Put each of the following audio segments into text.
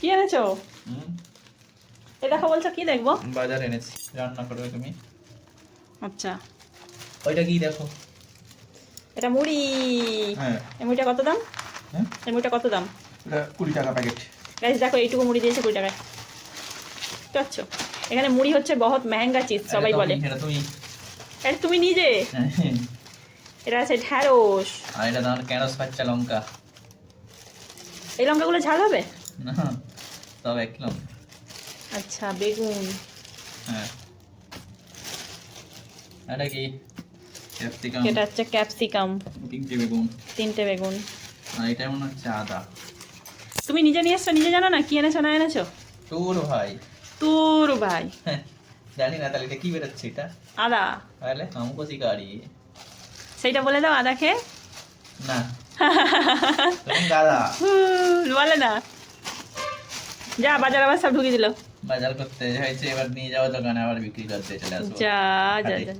কি এনেছো? হুম, এ দেখো বলছো কি দেখব? বাজার এনেছি রান্না করবে তুমি। আচ্ছা। ওইটা কি দেখো? এটা মুড়ি। হ্যাঁ। এই মুড়িটা কত দাম? হ্যাঁ? এই মুড়িটা কত দাম? এটা কুড়ি টাকা প্যাকেট। গাইজ দেখো এইটুকু মুড়ি দিয়েছে কুড়ি টাকায়। পারছ? এখানে মুড়ি হচ্ছে বহুত মেহেঙ্গা চিজ সবাই বলে। এটা তুমি এটা তুমি নিজে? হ্যাঁ, এটা আছে ঢ্যাঁড়স। আর এটা তোমার ক্যারস পাচ্চা লঙ্কা। এই লঙ্কাগুলো ঝাল হবে? না। তবে এক কিলো। আচ্ছা বেগুন। হ্যাঁ। এটা কি? ক্যাপসিকাম। এটা হচ্ছে ক্যাপসিকাম। তিনটে বেগুন। তিনটে বেগুন। আর এটা মনে হচ্ছে আদা। তুমি নিজে নিয়ে এসছো নিজে জানো না? কি এনেছো না এনেছো? তোর ভাই। তোর ভাই। হ্যাঁ, জানি না তাহলে এটা কি বেরোচ্ছে এটা? আদা। তাহলে আমকো শিকারি সেইটা বলে দাও আদা আদাকে। না। গাদা বলে না। যা বাজার আবার সব ঢুকিয়ে দিল। বাজার করতে হয়েছে এবার নিয়ে যাওয়া দোকানে আবার বিক্রি করতে চলে আসব। যা যা যা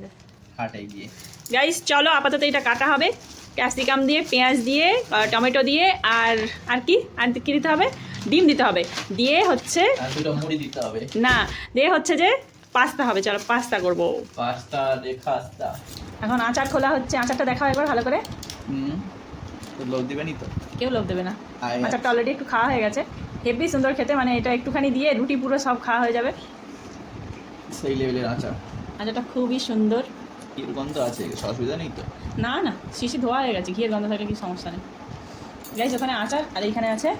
হাটে গিয়ে। গাইস চলো আপাতত এটা কাটা হবে। ক্যাপসিকাম দিয়ে পেঁয়াজ দিয়ে টমেটো দিয়ে আর আর কি? আর কি দিতে হবে? ডিম দিতে হবে। দিয়ে হচ্ছে মুড়ি দিতে হবে। না দিয়ে হচ্ছে যে পাস্তা হবে। চলো পাস্তা করব। পাস্তা দে খাস্তা এখন আচার খোলা হচ্ছে। আচারটা দেখাও একবার ভালো করে। হুম। তো লোক দিবেনি তো? কেউ লোভ দেবে না। আচারটা অলরেডি একটু খাওয়া হয়ে গেছে। হেভি সুন্দর খেতে মানে এটা একটুখানি দিয়ে রুটি পুরো সব খাওয়া হয়ে যাবে। সেই লেভেলের আচার। আচারটা খুবই সুন্দর। এর গন্ধ আছে অসুবিধা নেই তো? না না শিশি ধোয়া হয়ে গেছে ঘিয়ের গন্ধ থাকলে কি সমস্যা নেই। গাইস ওখানে আচার আর এইখানে আছে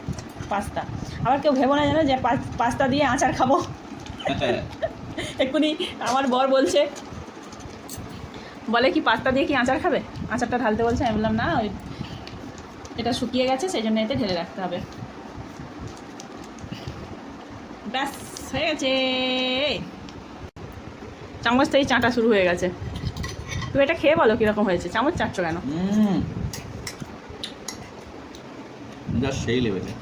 পাস্তা। আবার কেউ ভেবো না জানো যে পাস্তা দিয়ে আচার খাব। এক্ষুনি আমার বর বলছে বলে কি পাস্তা দিয়ে কি আচার খাবে? আচারটা ঢালতে বলছে আমি বললাম না ওই এটা শুকিয়ে গেছে সেই জন্য এতে ঢেলে রাখতে হবে। ব্যাস হয়ে গেছে। চামচ থেকে চাটা শুরু হয়ে গেছে। তুমি এটা খেয়ে বলো কীরকম হয়েছে। চামচ চাটছো কেন? সেই লেভেলে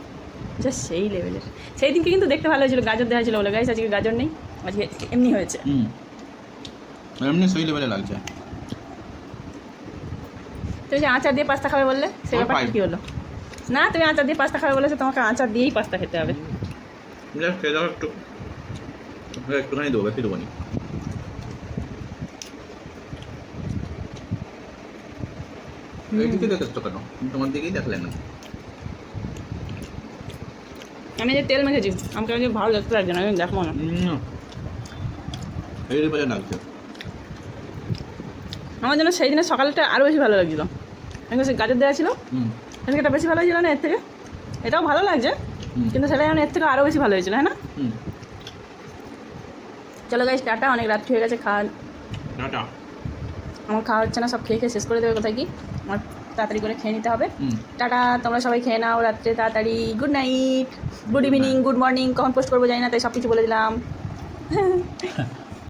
জাস্ট সেই লেভেলের সেই দিনকে কিন্তু দেখতে ভালো হয়েছিল গাজর দেওয়া ছিল বলে। গাইস আজকে গাজর নেই আজকে এমনি হয়েছে। এমনি সেই লেভেলে লাগছে। তুমি যে আচার দিয়ে পাস্তা খাবে বললে সেই ব্যাপারটা কী হলো? না তুমি আচার দিয়ে পাস্তা খাবে বলেছ তোমাকে আচার দিয়েই পাস্তা খেতে হবে। যা খেয়ে দাও একটু একটুখানি দেবো বেশি দেবো নি এইদিকে দেখেছ কেন তোমার দিকেই দেখলে না আমি যে তেল মেখেছি আমাকে আজকে ভালো দেখতে লাগছে না আমি দেখব না। এই লাগছে আমার জন্য সেই দিনের সকালটা আরও বেশি ভালো লাগছিল আমি গাজর দেওয়া ছিল আজকে এটা বেশি ভালো হয়েছিল না এর থেকে এটাও ভালো লাগছে। কিন্তু সেটা যেমন এর থেকে আরও বেশি ভালো হয়েছিল হ্যাঁ না? চলো গাইস টাটা অনেক রাত্রি হয়ে গেছে খাওয়া টাটা। আমার খাওয়া হচ্ছে না সব খেয়ে খেয়ে শেষ করে দেবে কোথায় কি? আমার তাড়াতাড়ি করে খেয়ে নিতে হবে। টাটা তোমরা সবাই খেয়ে নাও রাত্রে তাড়াতাড়ি। Good night good evening good morning কখন পোস্ট করব জানি না তাই সব কিছু বলে দিলাম।